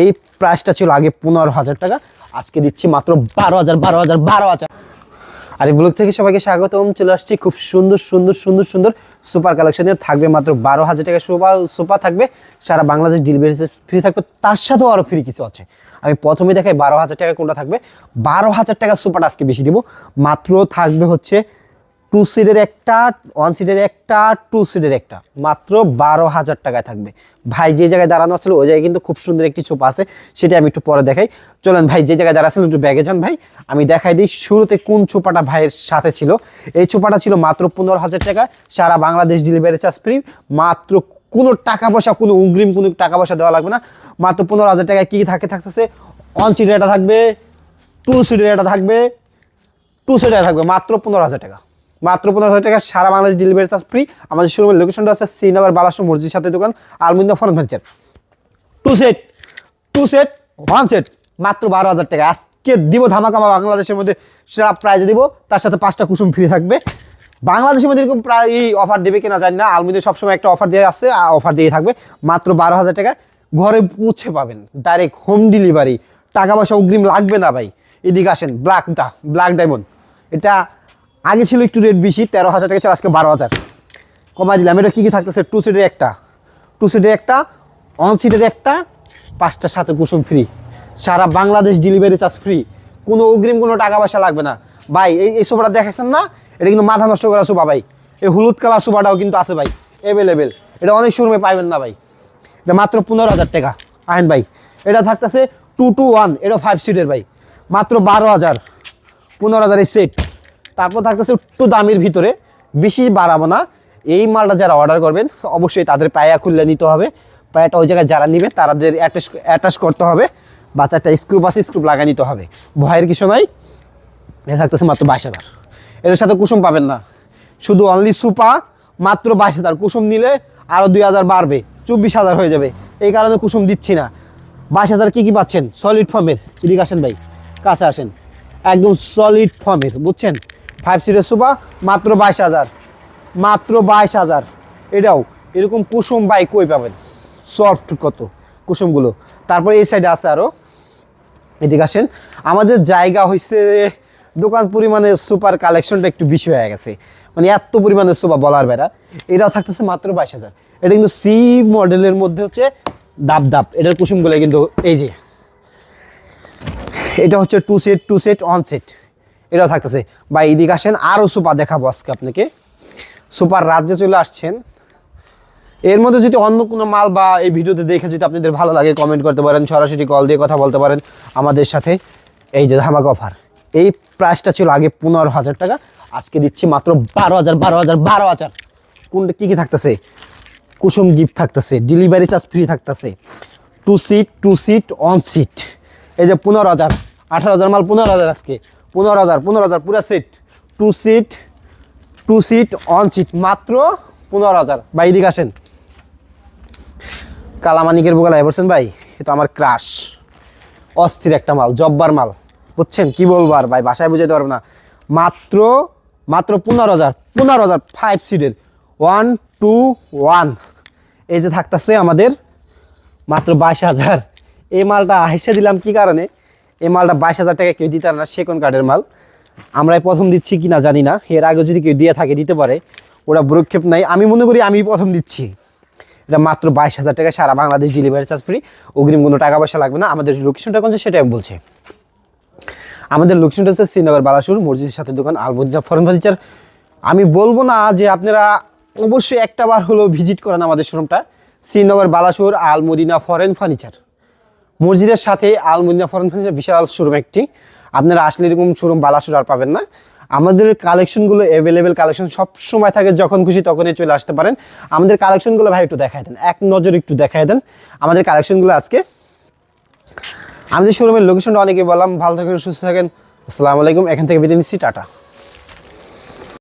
এই প্রাইসটা ছিল আগে পনেরো হাজার টাকা, আজকে দিচ্ছি মাত্র বারো হাজার বারো হাজার বারো হাজার। আর এই ব্লগ থেকে সবাইকে স্বাগতম, চলে আসছি খুব সুন্দর সুন্দর সুন্দর সুন্দর সুপার কালেকশন থাকবে মাত্র বারো হাজার টাকা সোফা সোফা থাকবে, সারা বাংলাদেশ ডেলিভারি ফ্রি থাকবে, তার সাথেও আরও ফ্রি কিছু আছে। আমি প্রথমে দেখাই বারো হাজার টাকা কোনটা থাকবে। বারো হাজার টাকা সুপারটা আজকে বেশি দিব, মাত্র থাকবে হচ্ছে টু সিটের একটা, ওয়ান সিটের একটা, টু সিটের একটা। মাত্র বারো হাজার টাকায় থাকবে। ভাই, যে জায়গায় দাঁড়ানো ছিল ওই জায়গায় কিন্তু খুব সুন্দর একটি চোপা আছে। সেটা আমি একটু পরে দেখাই। চলেন ভাই, যে জায়গায় দাঁড়াচ্ছিলেন একটু ব্যাগে যান ভাই। আমি দেখাই দিই, শুরুতে কোন ছোপাটা ভাইয়ের সাথে ছিল? এই ছোপাটা ছিল মাত্র পনেরো হাজার টাকা। সারা বাংলাদেশ ডেলিভারি চার্জ ফ্রি মাত্র কোনো টাকা পয়সা, কোনো অগ্রিম কোনো টাকা পয়সা দেওয়া লাগবে না। মাত্র পনেরো হাজার টাকায় কী থাকে থাকতেছে? ওয়ান সিটের এটা থাকবে, টু সিটের এটা থাকবে, টু সিটার থাকবে, মাত্র পনেরো হাজার টাকা। মাত্র পনেরো হাজার টাকা, সারা বাংলাদেশ ডেলিভারি চার্জ ফ্রি আমাদের শোরুমের লোকেশনটা হচ্ছে শ্রীনগর বালাসু মসজিদ সাথে দোকান Alminda furniture two set two set one set মাত্র বারো হাজার টাকা। আজকে দিব ধামাকামা বাংলাদেশের মধ্যে সেরা প্রাইজে দিব, তার সাথে পাঁচটা কুসুম ফ্রি থাকবে। বাংলাদেশের মধ্যে এরকম প্রায় এই অফার দেবে কিনা জানি না। আলমিদের সবসময় একটা অফার দিয়ে আসছে অফার দিয়ে থাকবে। মাত্র বারো হাজার টাকা, ঘরে পৌঁছে পাবেন। ডাইরেক্ট হোম ডেলিভারি টাকা পয়সা অগ্রিম লাগবে না ভাই। এদিকে আসেন ব্ল্যাকটা ব্ল্যাক ডায়মন্ড এটা আগে ছিল একটু রেট বেশি, তেরো হাজার টাকা ছিল, আজকে বারো হাজার। কমাই দিলাম। এটা কী কী থাকতেছে? টু সিটের একটা। টু সিটের একটা ওয়ান সিটের একটা, পাঁচটার সাথে কুসুম ফ্রি সারা বাংলাদেশ ডেলিভারি চার্জ ফ্রি কোনো অগ্রিম কোনো টাকা পয়সা লাগবে না। ভাই, এই এই সোফাটা দেখাচ্ছেন না? এটা কিন্তু মাথা নষ্ট করা সোফা ভাই। এই হলুদ কালার সোফাটাও কিন্তু আছে ভাই অ্যাভেলেবেল এটা অনেক শোরুমে পাইবেন না ভাই। এটা মাত্র পনেরো হাজার টাকা। আহেন ভাই, এটা থাকতেছে টু টু ওয়ান এটা ফাইভ সিটের ভাই। মাত্র বারো হাজার। পনেরো হাজার এই সেট তারপর থাকতেছে একটু দামের ভিতরে, বেশি বাড়াবো না। এই মালটা যারা অর্ডার করবেন, অবশ্যই তাদের পায়া খুললে নিতে হবে। পায়াটা ওই জায়গায় যারা নেবে তাদের অ্যাটাচ অ্যাটাচ করতে হবে। বাচ্চাটা স্ক্রুপ আছে স্ক্রুপ লাগা নিতে হবে। ভয়ের কিছু নাই। এ থাকতেছে মাত্র বাইশ হাজার। এর সাথে কুসুম পাবেন না। শুধু অনলি সুপা, মাত্র বাইশ হাজার। কুসুম নিলে আরও দুই হাজার বাড়বে। চব্বিশ হাজার হয়ে যাবে। এই কারণে কুসুম দিচ্ছি না। বাইশ হাজার কী কী পাচ্ছেন? সলিড ফর্মের এদিকে আসেন ভাই। কাছে আসেন। একদম সলিড ফর্মের বুঝছেন? ফাইভ সিটের সুপা মাত্র বাইশ হাজার। মাত্র বাইশ হাজার। এটাও, এরকম কুসুম বাইক কই পাবেন? সফট কত? কুসুমগুলো। তারপর এই সাইডে আছে আরও এদিকে আসেন। আমাদের জায়গা হয়েছে দোকান পরিমাণে সুপার কালেকশনটা একটু বেশি হয়ে গেছে। মানে এত পরিমাণে সুপার বলার বেড়া। এটাও থাকতেছে মাত্র বাইশ হাজার। এটা কিন্তু সি মডেলের মধ্যে হচ্ছে দাব দাব এটার কুসুমগুলো কিন্তু এই যে। এটা হচ্ছে two set two set one set এটাও থাকতেছে। বা এইদিকে আসেন আরও সুপার দেখাবো আজকে আপনাকে। সুপার রাজ্যে চলে আসছেন। এর মধ্যে যদি অন্য কোনো মাল বা এই ভিডিওতে দেখে যদি আপনাদের ভালো লাগে কমেন্ট করতে পারেন, সরাসরি কল দিয়ে কথা বলতে পারেন আমাদের সাথে। এই যে ধামাক অফার এই প্রাইসটা ছিল আগে পনেরো হাজার টাকা, আজকে দিচ্ছি মাত্র বারো হাজার বারো হাজার বারো হাজার। কোনটা কী কী থাকতেছে? কুসুম গিফট থাকতেছে ডেলিভারি চার্জ ফ্রি থাকতেছে। Two seat two seat one seat এই যে পনেরো হাজার, আঠারো হাজার মাল পনেরো হাজার আজকে। পনেরো হাজার পনেরো হাজার, পুরো seat two seat two seat one seat মাত্র পনেরো হাজার। বা এদিকে আসেন। কালামানিকের বোকালা বলছেন ভাই এটা আমার ক্রাশ অস্থির একটা মাল, জব্বার মাল। বুঝছেন? কি বলব আর ভাই, বাসায় বুঝাইতে পারব না। মাত্র মাত্র পনেরো হাজার পনেরো হাজার ফাইভ সিটের ওয়ান টু ওয়ান এই যে থাকতেছে আমাদের মাত্র বাইশ হাজার। এই মালটা হেসে দিলাম কি কারণে? এই মালটা বাইশ হাজার টাকা কেউ দিতে না সেকেন্ড কার্ডের মাল। আমরা প্রথম দিচ্ছি কি না জানি না। এর আগে যদি কেউ দিয়ে থাকে, দিতে পারে। ওরা ভ্রক্ষেপ নাই। আমি মনে করি আমি প্রথম দিচ্ছি। এটা মাত্র বাইশ হাজার টাকা সারা বাংলাদেশ ডেলিভারি চার্জ ফ্রি অগ্রিম কোনো টাকা পয়সা লাগবে না। আমাদের লোকেশনটা কোন সেটা আমি বলছি। আমাদের লোকেশনটা হচ্ছে শ্রীনগর, বালাসুর, মসজিদের সাথে দোকান আলবুদ্দা ফরেন ফার্নিচার আমি বলব না যে আপনারা অবশ্যই একটা বার হলেও ভিজিট করেন আমাদের শোরুমটা শ্রীনগর, বালাসুর আল মদিনা ফরেন ফার্নিচার মসজিদের সাথে আল মদিনা ফরেন বিশাল শোরুম একটি, আপনারা আসলে এরকম শোরুম বালাসুর আর পাবেন না। আমাদের কালেকশনগুলো অ্যাভেলেবেল কালেকশন সব সময় থাকে, যখন খুশি তখনই চলে আসতে পারেন। আমাদের কালেকশনগুলো ভাই একটু দেখায় দেন, এক নজর একটু দেখায় দেন। আমাদের কালেকশনগুলো আজকে, আমাদের শোরুমের লোকেশনটা অনেকে বললাম, ভালো থাকেন, সুস্থ থাকেন, আসসালামু আলাইকুম, এখান থেকে বেরিয়ে নিচ্ছি, টাটা।